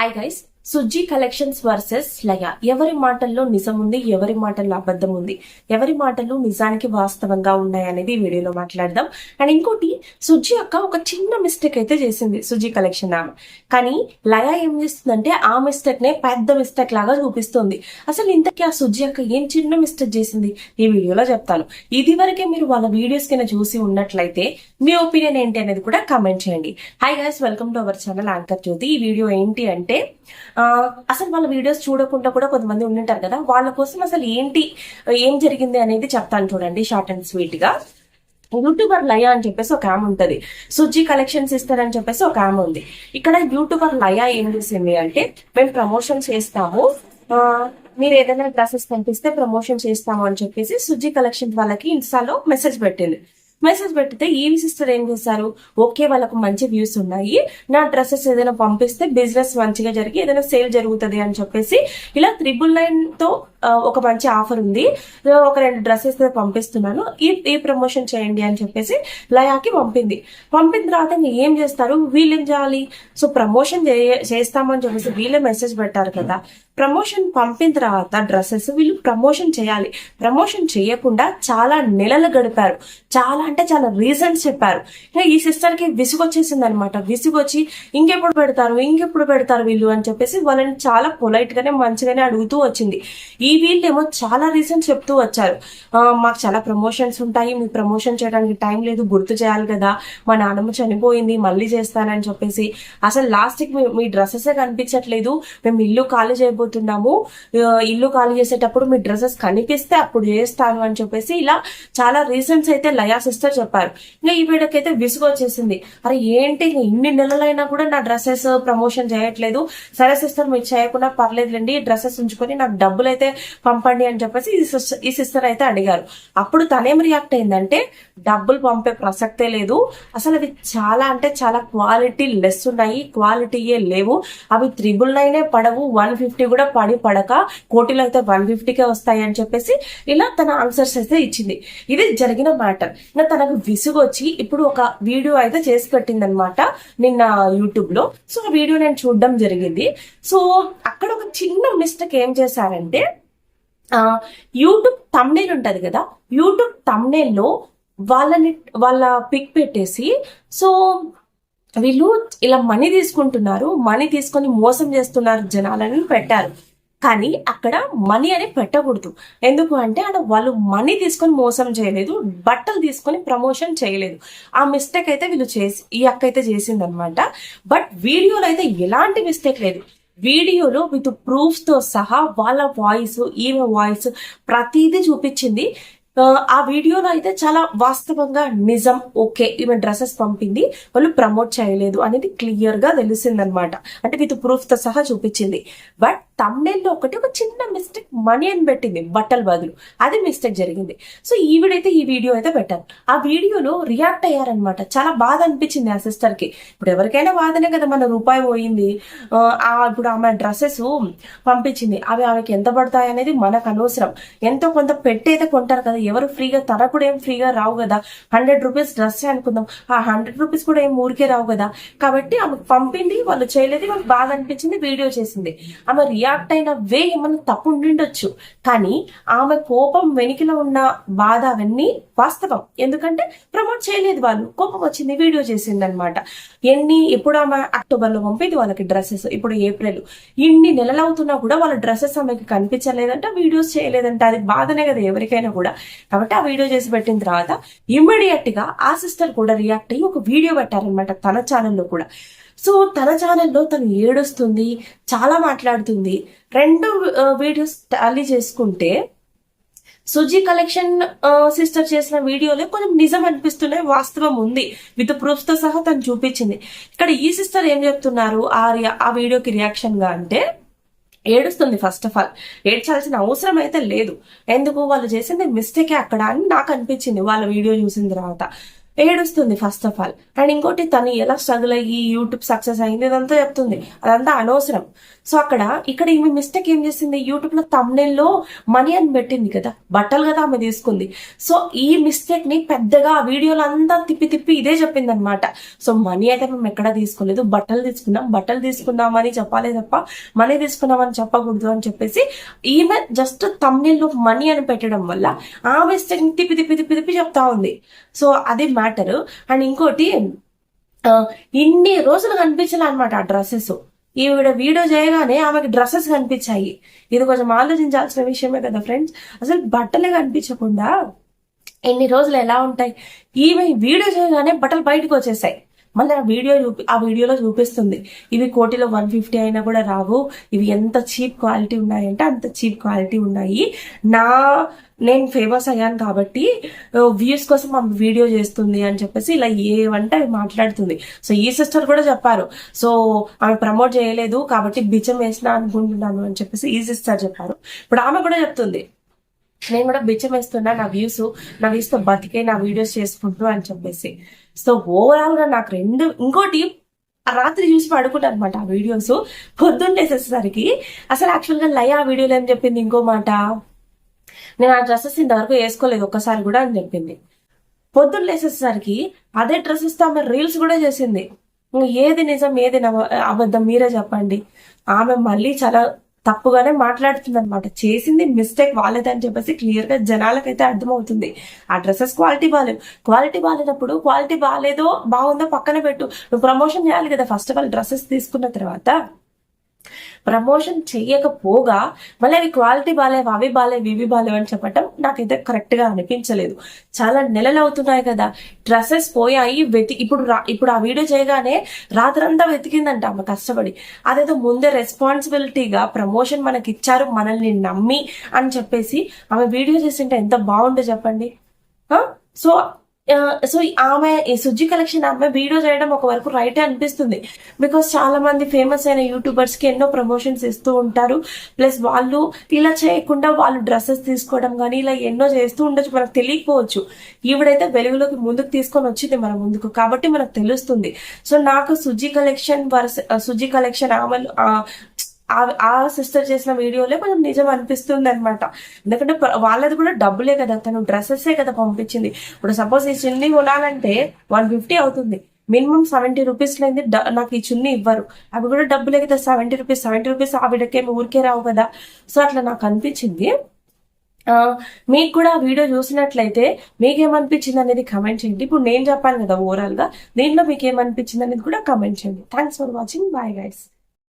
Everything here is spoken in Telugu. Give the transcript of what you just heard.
Hi guys Sujji collections versus Laya. ఎవరి మాటల్లో నిజం ఉంది ఎవరి మాటల్లో అబద్ధం ఉంది ఎవరి మాటలు నిజానికి వాస్తవంగా ఉన్నాయి అనేది వీడియోలో మాట్లాడదాం. అండ్ ఇంకోటి సుజ్జీ అక్క ఒక చిన్న మిస్టేక్ అయితే చేసింది సుజీ కలెక్షన్ ఆమె. కానీ లయ ఏం చేస్తుందంటే ఆ మిస్టేక్ నే పెద్ద మిస్టేక్ లాగా చూపిస్తుంది. అసలు ఇంతకీ ఆ సుజ్జి అక్క ఏం చిన్న మిస్టేక్ చేసింది? ఈ వీడియోలో చెప్తాను. ఇది వరకే మీరు వాళ్ళ వీడియోస్ కింద చూసి ఉన్నట్లయితే మీ ఒపీనియన్ ఏంటి అనేది కూడా కామెంట్ చేయండి. Hi guys welcome to our channel anchor Jyothi ఈ వీడియో ఏంటి అంటే అసలు వాళ్ళ వీడియోస్ చూడకుండా కూడా కొంతమంది ఉండింటారు కదా వాళ్ళ కోసం అసలు ఏంటి ఏం జరిగింది అనేది చెప్తాను చూడండి షార్ట్ అండ్ స్వీట్గా. యూట్యూబర్ లయ అని చెప్పేసి ఒక ఆమె ఉంటుంది. సుజీ కలెక్షన్స్ ఇస్తారని చెప్పేసి ఒక ఆమె ఉంది. ఇక్కడ యూట్యూబర్ లయ ఏం చేసింది అంటే మేము ప్రమోషన్ చేస్తాము మీరు ఏదైనా డ్రెస్సెస్ కనిపిస్తే ప్రమోషన్ చేస్తాము అని చెప్పేసి సుజీ కలెక్షన్ వాళ్ళకి ఇన్స్టాలో మెసేజ్ పెట్టింది. మెసేజ్ పెట్టితే ఈ సిస్టర్ ఏం చేశారు ఓకే వాళ్ళకు మంచి వ్యూస్ ఉన్నాయి. నా డ్రెస్సెస్ ఏదైనా పంపిస్తే బిజినెస్ మంచిగా జరిగి ఏదైనా సేల్ జరుగుతుంది అని చెప్పేసి ఇలా త్రిబుల్ నైన్తో ఒక మంచి ఆఫర్ ఉంది. ఒక రెండు డ్రెస్సెస్ పంపిస్తున్నాను. ఈ ఈ ప్రమోషన్ చేయండి అని చెప్పేసి లయాకి పంపింది. పంపిన తర్వాత ఏం చేస్తారు? వీళ్ళు ఏం చేయాలి? సో ప్రమోషన్ చేస్తామని చెప్పేసి వీళ్ళే మెసేజ్ పెట్టారు కదా. ప్రమోషన్ పంపిన తర్వాత డ్రెస్సెస్ వీళ్ళు ప్రమోషన్ చేయాలి. ప్రమోషన్ చేయకుండా చాలా నెలలు గడిపారు. చాలా అంటే చాలా రీజన్స్ చెప్పారు. ఈ సిస్టర్కి విసుగొచ్చేసింది అనమాట విసుగొచ్చి ఇంకెప్పుడు పెడతారు? ఇంకెప్పుడు పెడతారు వీళ్ళు? అని చెప్పేసి వాళ్ళని చాలా పొలైట్ గానే మంచిగానే అడుగుతూ వచ్చింది. ఈ వీళ్ళేమో చాలా రీజన్స్ చెప్తూ వచ్చారు. మాకు చాలా ప్రమోషన్స్ ఉంటాయి. మీ ప్రమోషన్ చేయడానికి టైం లేదు. గుర్తు చేయాలి కదా. మా నాన్నమ్మ చనిపోయింది. మళ్ళీ చేస్తానని చెప్పేసి. అసలు లాస్ట్కి మీ- మీ డ్రెస్సెస్ కనిపించట్లేదు. మేము ఇల్లు ఖాళీ చేయబోతున్నాం ఆ, ఇల్లు ఖాళీ చేసేటప్పుడు మీ డ్రెస్సెస్ కనిపిస్తే అప్పుడు చేస్తాను అని చెప్పేసి ఇలా చాలా రీజన్స్ అయితే లయా సిస్టర్ చెప్పారు. ఇంకా ఈ వీడియోకైతే విసుగు వచ్చేసింది. అరే ఏంటి ఇన్ని నెలలైనా కూడా నా డ్రెస్సెస్ ప్రమోషన్ చేయట్లేదు. సరే సిస్టర్ మీరు చేయకుండా పర్లేదులేండి. డ్రెస్సెస్ ఉంచుకొని నాకు డబ్బులు అయితే పంపండి అని చెప్పేసి ఈ సిస్టర్ ఈ సిస్టర్ అయితే అడిగారు. అప్పుడు తనేం రియాక్ట్ అయిందంటే డబ్బులు పంపే ప్రసక్తే లేదు. అసలు అవి చాలా అంటే చాలా క్వాలిటీ లెస్ ఉన్నాయి. క్వాలిటీయే లేవు. అవి త్రిబుల్ నైనే పడవు. వన్ ఫిఫ్టీ కూడా పడి పడక కోటిలో అయితే వన్ ఫిఫ్టీకే వస్తాయి అని చెప్పేసి ఇలా తన ఆన్సర్స్ అయితే ఇచ్చింది. ఇది జరిగిన మ్యాటర్. ఇంకా తనకు విసుగొచ్చి ఇప్పుడు ఒక వీడియో అయితే చేసి పెట్టింది అనమాట నిన్న యూట్యూబ్లో సో ఆ వీడియో నేను చూడడం జరిగింది. సో అక్కడ ఒక చిన్న మిస్టేక్ ఏం చేశారంటే ఆ, యూట్యూబ్ తమ్నేల్ ఉంటది కదా యూట్యూబ్ తమ్నేల్లో వాళ్ళని వాళ్ళ పిక్ పెట్టేసి సో వీళ్ళు ఇలా మనీ తీసుకుంటున్నారు మనీ తీసుకొని మోసం చేస్తున్నారు జనాలని పెట్టారు. కానీ అక్కడ మనీ అని పెట్టకూడదు. ఎందుకు అంటే అక్కడ వాళ్ళు మనీ తీసుకొని మోసం చేయలేదు బట్టలు తీసుకొని ప్రమోషన్ చేయలేదు. ఆ మిస్టేక్ అయితే వీళ్ళు చేసి ఈ అక్క అయితే చేసింది అనమాట బట్ వీడియోలో అయితే ఎలాంటి మిస్టేక్ లేదు. వీడియోలో విత్ ప్రూఫ్స్తో సహా వాళ్ళ వాయిస్ ఈమె వాయిస్ ప్రతిదీ చూపించింది. ఆ, వీడియోలో అయితే చాలా వాస్తవంగా నిజం ఓకే ఈమె డ్రెస్సెస్ పంపింది వాళ్ళు ప్రమోట్ చేయలేదు అనేది క్లియర్గా తెలిసిందనమాట. అంటే విత్ ప్రూఫ్తో సహా చూపించింది. బట్ తమ్నేల్లో ఒకటి ఒక చిన్న మిస్టేక్ మనీ అని పెట్టింది బట్టల బదులు. అది మిస్టేక్ జరిగింది. సో ఈవిడైతే ఈ వీడియో అయితే పెట్టారు. ఆ వీడియోలో రియాక్ట్ అయ్యారనమాట చాలా బాధ అనిపించింది ఆ సిస్టర్కి. ఇప్పుడు ఎవరికైనా బాధనే కదా మన రూపాయి పోయింది. ఆ, ఇప్పుడు ఆమె డ్రెస్సెస్ పంపించింది. అవి ఆమెకి ఎంత పడతాయి అనేది మనకు అనవసరం. ఎంతో కొంత పెట్టి కొంటారు కదా ఎవరు ఫ్రీగా తన కూడా ఏం ఫ్రీగా రావు కదా. హండ్రెడ్ రూపీస్ డ్రెస్ అనుకుందాం. ఆ హండ్రెడ్ రూపీస్ కూడా ఏం ఊరికే రావు కదా. కాబట్టి ఆమె పంపింది వాళ్ళు చేయలేదు వాళ్ళకి బాధ అనిపించింది వీడియో చేసింది. ఆమె రియాక్ట్ అయిన వే ఏమన్నా తప్పు ఉండిండొచ్చు కానీ ఆమె కోపం వెనికిలో ఉన్న బాధ అవన్నీ వాస్తవం. ఎందుకంటే ప్రమోట్ చేయలేదు వాళ్ళు. కోపం వచ్చింది వీడియో చేసింది అనమాట ఎన్ని ఇప్పుడు ఆమె అక్టోబర్లో పంపింది వాళ్ళకి డ్రెస్సెస్? ఇప్పుడు ఏప్రిల్. ఇన్ని నెలలు అవుతున్నా కూడా వాళ్ళ డ్రెస్సెస్ ఆమెకి కనిపించలేదంట వీడియోస్ చేయలేదంట. అది బాధనే కదా ఎవరికైనా కూడా. కాబట్టి ఆ వీడియో చేసి పెట్టిన తర్వాత ఇమ్మీడియట్గా ఆ సిస్టర్ కూడా రియాక్ట్ అయ్యి ఒక వీడియో పెట్టారనమాట తన ఛానల్లో కూడా. సో తన ఛానల్లో తను ఏడుస్తుంది చాలా మాట్లాడుతుంది. రెండు వీడియోస్ టాలీ చేసుకుంటే సుజీ కలెక్షన్ సిస్టర్ చేసిన వీడియోలో కొంచెం నిజం అనిపిస్తున్నాయి వాస్తవం ఉంది. విత్ ప్రూఫ్స్తో సహా తను చూపించింది. ఇక్కడ ఈ సిస్టర్ ఏం చెప్తున్నారు ఆ రియా- ఆ వీడియోకి రియాక్షన్గా అంటే ఏడుస్తుంది ఫస్ట్ ఆఫ్ ఆల్ ఏడ్చాల్సిన అవసరం అయితే లేదు. ఎందుకు? వాళ్ళు చేసింది మిస్టేకే అక్కడ అని నాకు అనిపించింది వాళ్ళ వీడియో చూసిన తర్వాత. ఏడుస్తుంది ఫస్ట్ ఆఫ్ ఆల్ అండ్ ఇంకోటి తను ఎలా స్ట్రగుల్ అయ్యి యూట్యూబ్ సక్సెస్ అయింది ఇదంతా చెప్తుంది. అదంతా అనవసరం. సో అక్కడ ఇక్కడ ఈమె మిస్టేక్ ఏం చేసింది? యూట్యూబ్లో తమ్నెల్లో మనీ అని పెట్టింది కదా? బట్టలు కదా ఆమె తీసుకుంది. సో ఈ మిస్టేక్ని పెద్దగా ఆ వీడియోలో అంతా తిప్పి తిప్పి ఇదే చెప్పింది అనమాట సో మనీ అయితే మేము ఎక్కడా తీసుకోలేదు. బట్టలు తీసుకున్నాం బట్టలు తీసుకున్నామని చెప్పాలి తప్ప మనీ తీసుకున్నామని చెప్పకూడదు అని చెప్పేసి ఈమె జస్ట్ తమ్నెల్లో మనీ అని పెట్టడం వల్ల ఆ మిస్టేక్ని తిప్పి తిప్పి తిప్పి తిప్పి చెప్తా ఉంది. సో అది మ్యాటర్ అండ్ ఇంకోటి ఆ, ఇన్ని రోజులు కనిపించలే అనమాట ఆ డ్రెస్సెస్. ఈవిడ వీడియో చేయగానే ఆమెకి డ్రెస్సెస్ కనిపించాయి. ఇది కొంచెం ఆలోచించాల్సిన విషయమే కదా ఫ్రెండ్స్. అసలు బట్టలే కనిపించకుండా ఎన్ని రోజులు ఎలా ఉంటాయి? ఈమె వీడియో చేయగానే బట్టలు బయటకు వచ్చేసాయి. మళ్ళీ ఆ వీడియో చూపి ఆ వీడియోలో చూపిస్తుంది. ఇవి కోటిలో వన్ ఫిఫ్టీ అయినా కూడా రావు. ఇవి ఎంత చీప్ క్వాలిటీ ఉన్నాయంటే అంత చీప్ క్వాలిటీ ఉన్నాయి. నా నేను ఫేమస్ అయ్యాను కాబట్టి వ్యూస్ కోసం ఆమె వీడియో చేస్తుంది అని చెప్పేసి ఇలా ఏవంటే అవి మాట్లాడుతుంది. సో ఈ సిస్టర్ కూడా చెప్పారు. సో ఆమె ప్రమోట్ చేయలేదు కాబట్టి బిచ్చం వేసిన అనుకుంటున్నాను అని చెప్పేసి ఈ సిస్టర్ చెప్పారు. ఇప్పుడు ఆమె కూడా చెప్తుంది. నేను కూడా బిచ్చం వేస్తున్నా నా వ్యూస్ నా వ్యూస్తో బతికే నా వీడియోస్ చేసుకుంటూ అని చెప్పేసి. సో ఓవరాల్గా నాకు రెండు ఇంకోటి ఆ రాత్రి చూసి పడుకుంటా అనమాట ఆ వీడియోస్ పొద్దున్నేసేసరికి అసలు యాక్చువల్గా లయ ఆ వీడియోలు ఏం చెప్పింది ఇంకో మాట? నేను ఆ డ్రెస్సెస్ ఇంతవరకు వేసుకోలేదు ఒక్కసారి కూడా అని చెప్పింది. పొద్దున్న లేసేసరికి అదే డ్రెస్సెస్తో ఆమె రీల్స్ కూడా చేసింది. ఏది నిజం ఏది అబద్ధం మీరే చెప్పండి. ఆమె మళ్ళీ చాలా తప్పుగానే మాట్లాడుతుంది అనమాట చేసింది మిస్టేక్ వాళ్ళదని చెప్పేసి క్లియర్గా జనాలకైతే అర్థమవుతుంది. ఆ డ్రెస్సెస్ క్వాలిటీ బాగాలేవు క్వాలిటీ బాగాలేనప్పుడు క్వాలిటీ బాగాలేదో బాగుందో పక్కన పెట్టు. నువ్వు ప్రమోషన్ చేయాలి కదా. ఫస్ట్ ఆఫ్ ఆల్ డ్రెస్సెస్ తీసుకున్న తర్వాత ప్రమోషన్ చెయ్యకపోగా మళ్ళీ అవి క్వాలిటీ బాగాలేవు అవి బాగాలేవు ఇవి బాగాలేవు అని చెప్పటం నాకైతే కరెక్ట్గా అనిపించలేదు. చాలా నెలలు అవుతున్నాయి కదా డ్రెస్సెస్ పోయాయి వెతి ఇప్పుడు ఇప్పుడు ఆ వీడియో చేయగానే రాత్రంతా వెతికిందంట ఆమె కష్టపడి. అదేదో ముందే రెస్పాన్సిబిలిటీగా ప్రమోషన్ మనకి ఇచ్చారు మనల్ని నమ్మి అని చెప్పేసి ఆమె వీడియో చేసింటే ఎంత బాగుండే చెప్పండి. సో సో ఈ ఆమె ఈ సుజ్జి కలెక్షన్ ఆమె వీడియో చేయడం ఒక వరకు రైట్ అనిపిస్తుంది. బికాస్ చాలా మంది ఫేమస్ అయిన యూట్యూబర్స్కి ఎన్నో ప్రమోషన్స్ ఇస్తూ ఉంటారు. ప్లస్ వాళ్ళు ఇలా చేయకుండా వాళ్ళు డ్రెస్సెస్ తీసుకోవడం కానీ ఇలా ఎన్నో చేస్తూ ఉండొచ్చు. మనకు తెలియకపోవచ్చు. ఈవిడైతే వెలుగులోకి ముందుకు తీసుకొని వచ్చింది మన ముందుకు. కాబట్టి మనకు తెలుస్తుంది. సో నాకు Sujji collection versus Sujji collection ఆమెలు ఆ, ఆ- సిస్టర్ చేసిన వీడియోలే కొంచెం నిజం అనిపిస్తుంది అనమాట ఎందుకంటే వాళ్ళది కూడా డబ్బులే కదా తను డ్రెస్సెసే కదా పంపించింది. ఇప్పుడు సపోజ్ ఈ చున్నీ కొనాలంటే వన్ ఫిఫ్టీ అవుతుంది. మినిమం సెవెంటీ రూపీస్ లేని నాకు ఈ చున్నీ ఇవ్వరు. అవి కూడా డబ్బులే కదా సెవెంటీ రూపీస్ సెవెంటీ రూపీస్ ఆవిడకేమి ఊరికే రావు కదా. సో అట్లా నాకు అనిపించింది. మీకు కూడా వీడియో చూసినట్లయితే మీకేమనిపించింది అనేది కమెంట్ చేయండి. ఇప్పుడు నేను చెప్పాను కదా ఓవరాల్గా దీంట్లో మీకు ఏమనిపించింది అనేది కూడా కమెంట్ చేయండి. Thanks for watching bye guys